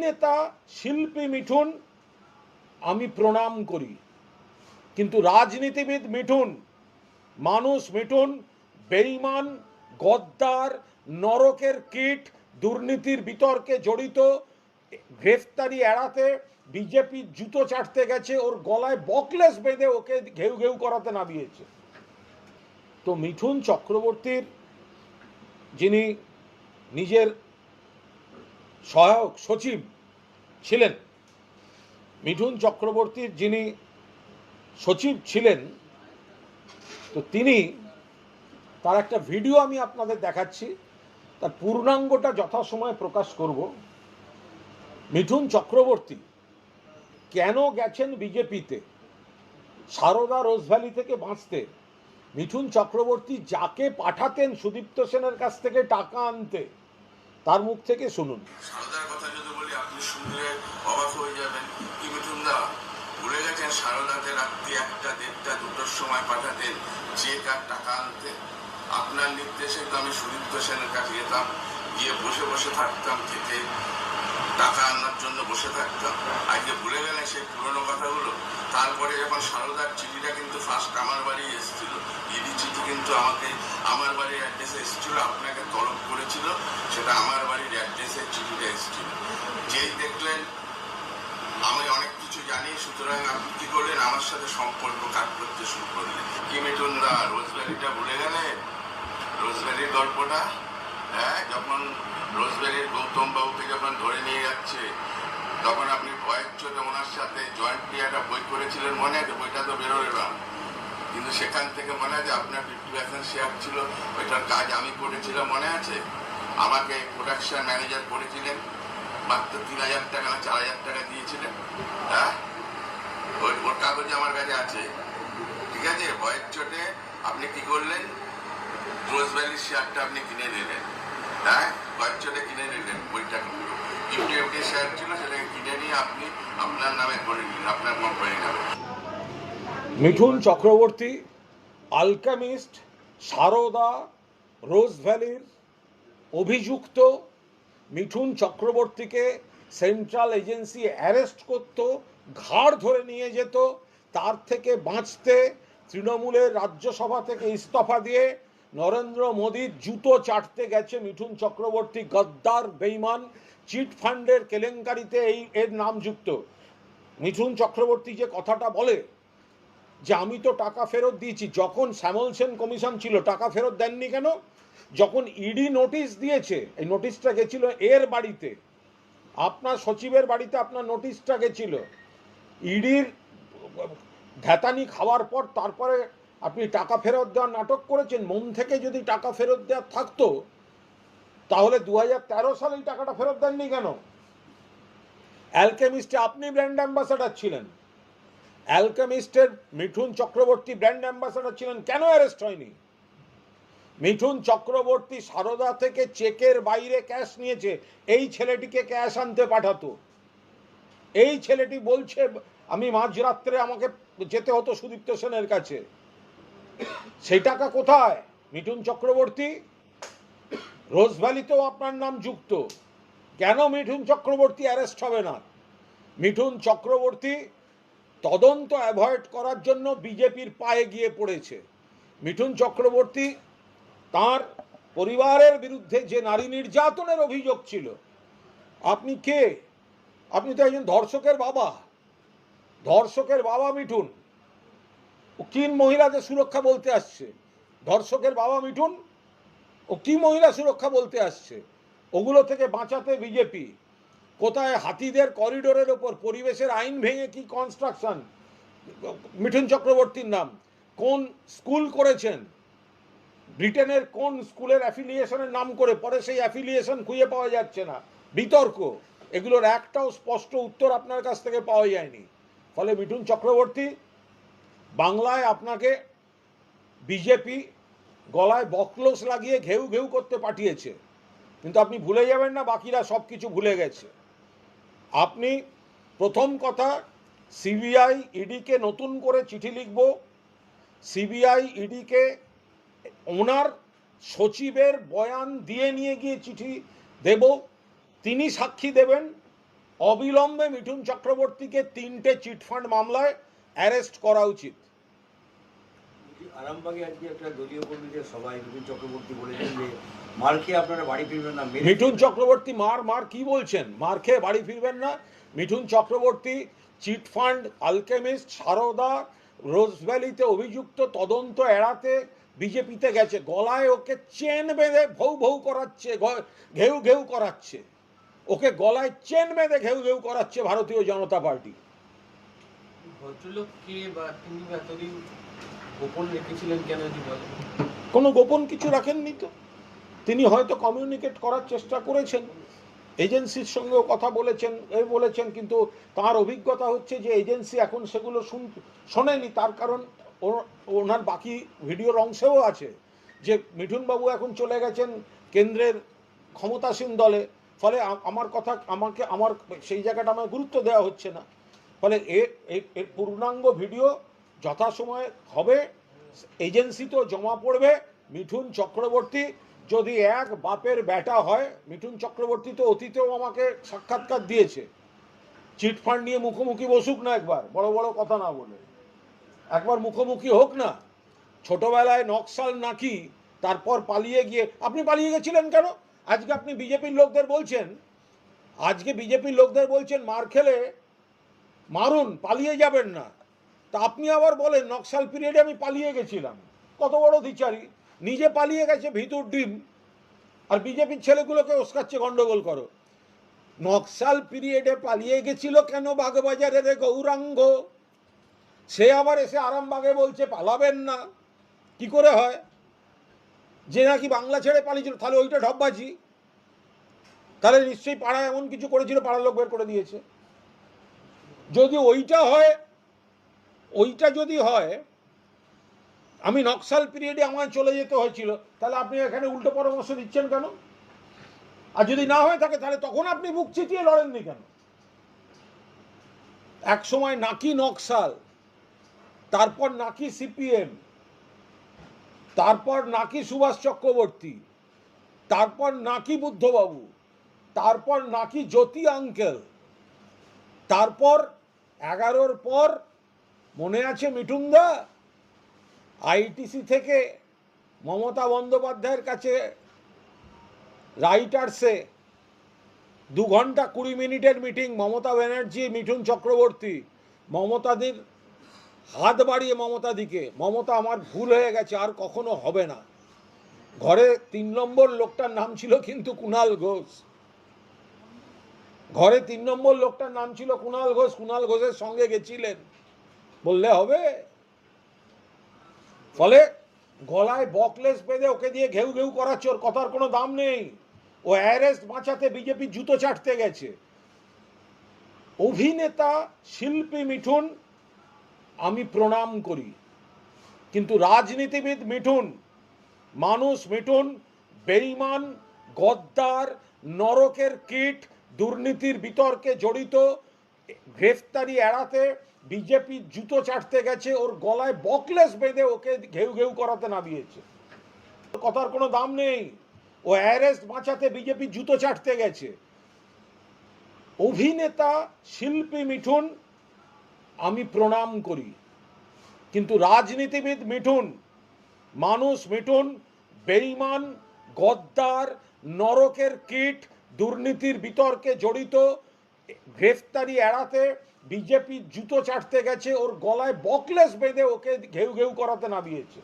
অভিনেতা, শিল্পী মিঠুন, আমি প্রণাম করি। কিন্তু রাজনীতিবিদ মিঠুন, মানুষ মিঠুন, বেইমান, গদ্দার, নরকের কীট, দুর্নীতির বিতর্কে জড়িত, গ্রেফতারি এড়াতে বিজেপি জুতো চাটতে গেছে, ওর গলায় বকলেস বেঁধে ওকে ঘেউ ঘেউ করাতে নামিয়েছে। তো মিঠুন চক্রবর্তীর, যিনি নিজের সহায়ক সচিব ছিলেন। মিঠুন চক্রবর্তীর যিনি সচিব ছিলেন, তো তিনি তার একটা ভিডিও আমি আপনাদের দেখাচ্ছি। তার পূর্ণাঙ্গটা যথাসময়ে প্রকাশ করব। মিঠুন চক্রবর্তী কেন গেছেন বিজেপিতে? সারদা রোজভ্যালি থেকে বাঁচতে মিঠুন চক্রবর্তী যাকে পাঠাতেন সুদীপ্ত সেনের কাছ থেকে টাকা আনতে তার মুখ থেকে শুনুন। সারদার কথা যদি বলি, আপনি শুনলে অবাক হয়ে যাবেন। কি মিঠুনদা ভুলে গেছেন সারদাকে রাত্রি একটা দেড়টা দুটোর সময় পাঠাতেন আর টাকা আনতে? আপনার নির্দেশে তো আমি সুদীপ্ত সেনের কাছে যেতাম, গিয়ে বসে বসে থাকতাম থেকে টাকা আনার জন্য বসে থাকতাম। আজকে ভুলে গেলেন সেই পুরনো কথাগুলো? তারপরে যখন সারদার চিঠিটা কিন্তু ফার্স্ট আমার বাড়ি এসেছিল। ইডি চিঠি কিন্তু আমাকে, আমার বাড়ির অ্যাড্রেসে এসেছিল। আপনাকে তলব করেছিল সেটা আমার বাড়ির অ্যাড্রেসের যেই দেখলেন, আমি অনেক কিছু জানি, সুতরাং আপনি কি করলেন? আমার সাথে সম্পর্ক কাজ করতে শুরু করলেন? কি মিটুন দা রোজভ্যালিটা ভুলে গেলে? রোজভ্যালির গল্পটা? হ্যাঁ যখন রোজভ্যালির গৌতম বাবুকে যখন ধরে নিয়ে যাচ্ছে, তখন আপনি চোটে ওনার সাথে জয়েন্টলি একটা বই করেছিলেন মনে আছে? বইটা তো বেরোবে না। কিন্তু সেখান থেকে মনে আছে আপনার ফিফটি পার্সেন্ট শেয়ার ছিল? ওইটার কাজ আমি করেছিলাম, মনে আছে? আমাকে প্রোডাকশন ম্যানেজার করেছিলেন মাত্র তিন হাজার টাকা না চার হাজার টাকা দিয়েছিলেন। হ্যাঁ? ওই ওর কাগজ আমার কাছে আছে। ঠিক আছে? ভয়ের চোটে আপনি কি করলেন? রোজ ভ্যালির শেয়ারটা আপনি কিনে নিলেন। হ্যাঁ? ভয়ের চোটে কিনে নিলেন বইটা ফিফটি শেয়ার ছিল, সেটাকে কিনে নিয়ে আপনি আপনার নামে করে নিলেন, আপনার কোম্পানির নামে। মিঠুন চক্রবর্তী আলকামিস্ট সারদা রোজ ভ্যালির অভিযুক্ত মিঠুন চক্রবর্তীকে সেন্ট্রাল এজেন্সি অ্যারেস্ট করত, ঘাড় ধরে নিয়ে যেত, তার থেকে বাঁচতে তৃণমূলের রাজ্যসভা থেকে ইস্তফা দিয়ে নরেন্দ্র মোদীর জুতো চাটতে গেছে মিঠুন চক্রবর্তী, গদ্দার, বেইমান, চিট ফান্ডের কেলেঙ্কারিতে এই এর নাম যুক্ত। মিঠুন চক্রবর্তী যে কথাটা বলে যে, আমি তো টাকা ফেরত দিয়েছি, যখন শ্যামল সেন কমিশন ছিল, টাকা ফেরত দেননি কেন? যখন ইডি নোটিশ দিয়েছে, এই নোটিশটা গেছিল এর বাড়িতে। আপনার সচিবের বাড়িতে আপনার নোটিশটা গেছিল। ইডির ধ্যাতানি খাওয়ার পর তারপরে আপনি টাকা ফেরত দেওয়ার নাটক করেছেন, মন থেকে যদি টাকা ফেরত দেওয়ার থাকতো, তাহলে দু হাজার তেরো সালে এই টাকাটা ফেরত দেননি কেন? অ্যালকেমিস্টে আপনি ব্র্যান্ড অ্যাম্বাসাডার ছিলেন। অ্যালকেমিস্টের মিঠুন চক্রবর্তী ব্র্যান্ড অ্যাম্বাসাডার ছিলেন, কেন অ্যারেস্ট হয়নি? মিঠুন চক্রবর্তী সারদা থেকে চেকের বাইরে ক্যাশ নিয়েছে। এই ছেলেটিকে ক্যাশ আনতে পাঠাতো। এই ছেলেটি বলছে, আমি মাঝরাত্রে আমাকে যেতে হতো সুদীপ্ত সেনের কাছে। সেই টাকা কোথায়? মিঠুন চক্রবর্তী, রোজভ্যালিতেও আপনার নাম যুক্ত। কেন মিঠুন চক্রবর্তী অ্যারেস্ট হবে না? মিঠুন চক্রবর্তী, তদন্ত অ্যাভয়েড করার জন্য বিজেপির পায়ে গিয়ে পড়েছে। মিঠুন চক্রবর্তী তার পরিবারের বিরুদ্ধে যে নারী নির্যাতনের অভিযোগ ছিল, আপনি কে? আপনি তো একজন ধর্ষকের বাবা। ধর্ষকের বাবা মিঠুন। ও কি মহিলাদের সুরক্ষা বলতে আসছে? ধর্ষকের বাবা মিঠুন? ও কি মহিলা সুরক্ষা বলতে আসছে? ওগুলো থেকে বাঁচাতে বিজেপি। কোথায় হাতিদের করিডোরের ওপর পরিবেশের আইন ভেঙে কি কনস্ট্রাকশন মিঠুন চক্রবর্তীর নাম। কোন স্কুল করেছেন? ব্রিটেনের কোন স্কুলের অ্যাফিলিয়েশনের নাম করে পরে সেই অ্যাফিলিয়েশন খুঁজে পাওয়া যাচ্ছে না। বিতর্ক। এগুলোর একটাও স্পষ্ট উত্তর আপনার কাছ থেকে পাওয়া যায়নি। ফলে মিঠুন চক্রবর্তী, বাংলায় আপনাকে বিজেপি গলায় বকলোস লাগিয়ে ঘেউ ঘেউ করতে পাঠিয়েছে। কিন্তু আপনি ভুলে যাবেন না, বাকিরা সব কিছু ভুলে গেছে। আপনি প্রথম কথা সিবিআই ইডিকে নতুন করে চিঠি লিখব। সিবিআই ইডিকে ওনার সচিবের বয়ান দিয়ে নিয়ে গিয়ে চিঠি দেব তিনি সাক্ষী দেবেন। অবিলম্বে মিঠুন চক্রবর্তীকে তিনটে চিটফান্ড মামলায় অ্যারেস্ট করা উচিত। আরামবাগে আজকে একটা দলীয় কর্মীদের সবাই বিপিন চক্রবর্তী বলেছেন যে মার খেয়ে আপনারা বাড়ি ফিরবেন না মিঠুন চক্রবর্তী মার মার কি বলছেন? মার খেয়ে বাড়ি ফিরবেন না। Mithun Chakraborty chit fund Alchemist Saradha রোজভ্যালিতে অভিযুক্ত তদন্ত এড়াতে বিজেপিতে গেছে গলায় ওকে চেন বেঁধে ভৌ ভৌ করাচ্ছে ঘেউ ঘেউ করাচ্ছে। ওকে গলায় চেন বেঁধে ঘেউ ঘেউ করাচ্ছে ভারতীয় জনতা পার্টি। কেন কোনো গোপন কিছু রাখেননি তো? তিনি হয়তো কমিউনিকেট করার চেষ্টা করেছেন। এজেন্সির সঙ্গেও কথা বলেছেন এ বলেছেন কিন্তু তার অভিজ্ঞতা হচ্ছে যে এজেন্সি এখন সেগুলো শুন শোনেনি। তার কারণ ওনার বাকি ভিডিওর অংশেও আছে যে মিঠুনবাবু এখন চলে গেছেন কেন্দ্রের ক্ষমতাসীন দলে। ফলে আমার কথা, আমাকে, আমার সেই জায়গাটা আমার গুরুত্ব দেওয়া হচ্ছে না। ফলে এর এর- পূর্ণাঙ্গ ভিডিও যথাসময়ে হবে এজেন্সিতেও জমা পড়বে, মিঠুন চক্রবর্তী যদি এক বাপের ব্যাটা হয়, মিঠুন চক্রবর্তী তো অতীতেও আমাকে সাক্ষাৎকার দিয়েছে। চিটফান্ড নিয়ে মুখোমুখি বসুক না একবার, বড় বড় কথা না বলে। একবার মুখোমুখি হোক না, ছোটবেলায় নকশাল নাকি, তারপর পালিয়ে গিয়ে, আপনি পালিয়ে গেছিলেন কেন? আজকে আপনি বিজেপির লোকদের বলছেন, আজকে বিজেপির লোকদের বলছেন, মার খেলে মারুন, পালিয়ে যাবেন না। তা আপনি আবার বলেন, নকশাল পিরিয়ডে আমি পালিয়ে গেছিলাম। কত বড় দ্বিচারী নিজে পালিয়ে গেছে ভিতর ডিম, আর বিজেপির ছেলেগুলোকে ওসকাচ্ছে গন্ডগোল করো। নকশাল পিরিয়ডে পালিয়ে গেছিল কেন বাগবাজারের গৌরাঙ্গ? সে আবার এসে আরামবাগে বলছে, পালাবেন না। কি করে হয়? যে নাকি বাংলা ছেড়ে পালিয়েছিল, তাহলে ওইটা ঢপবাজি। তাহলে নিশ্চয়ই পাড়া এমন কিছু করেছিল, পাড়ার লোক বের করে দিয়েছে। যদি ওইটা হয়, ওইটা যদি হয়, আমি নকশাল পিরিয়ডে আমায় চলে যেতে হয়েছিল, তাহলে আপনি এখানে উল্টো পরামর্শ দিচ্ছেন কেন? আর যদি না হয়ে থাকে, তাহলে তখন আপনি বুক চিতিয়ে লড়েননি কেন? এক সময় নাকি নকশাল তারপর নাকি সিপিএম, তারপর নাকি সুভাষ চক্রবর্তী, তারপর নাকি বুদ্ধবাবু, তারপর নাকি জ্যোতি আঙ্কেল, তারপর এগারোর পর মনে আছে মিঠুনদা? আইটিসি থেকে মমতা বন্দ্যোপাধ্যায়ের কাছে রাইটার্সে দু ঘণ্টা কুড়ি মিনিটের মিটিং, মমতা ব্যানার্জি, মিঠুন চক্রবর্তী, মমতাদির হাত বাড়িয়ে মমতা দিকে। মমতা আমার ভুল হয়ে গেছে, আর কখনো হবে না। ঘরে তিন নম্বর লোকটার নাম ছিল কিন্তু কুণাল ঘোষ। ঘরে তিন নম্বর লোকটার নাম ছিল কুণাল ঘোষ। কুণাল ঘোষের সঙ্গে গেছিলেন। বললে হবে। ফলে গলায় বকলেস বেঁধে ওকে দিয়ে ঘেউ ঘেউ করাচ্ছে, ওর কথার কোনো দাম নেই। ও অ্যারেস্ট বাঁচাতে বিজেপি জুতো চাটতে গেছে। অভিনেতা শিল্পী মিঠুন আমি প্রণাম করি। কিন্তু রাজনীতিবিদ মিঠুন, মানুষ মিঠুন, বেইমান, গদ্দার, নরকের কীট, দুর্নীতির বিতর্কে জড়িত, গ্রেফতারি এড়াতে বিজেপি জুতো চাটতে গেছে, ওর গলায় বকলেস বেঁধে ওকে ঘেউ ঘেউ করাতে নামিয়েছে। কথার কোনো দাম নেই। ও অ্যারেস্ট বাঁচাতে বিজেপি জুতো চাটতে গেছে। অভিনেতা শিল্পী মিঠুন আমি প্রণাম করি। কিন্তু রাজনীতিবিদ মিঠুন, মানুষ মিঠুন, বেইমান, গদ্দার, নরকের কীট, দুর্নীতির বিতর্কে জড়িত, গ্রেফতারি এড়াতে বিজেপি জুতো চাটতে গেছে, ওর গলায় বকলেস বেঁধে ওকে ঘেউ ঘেউ করাতে নামিয়েছে।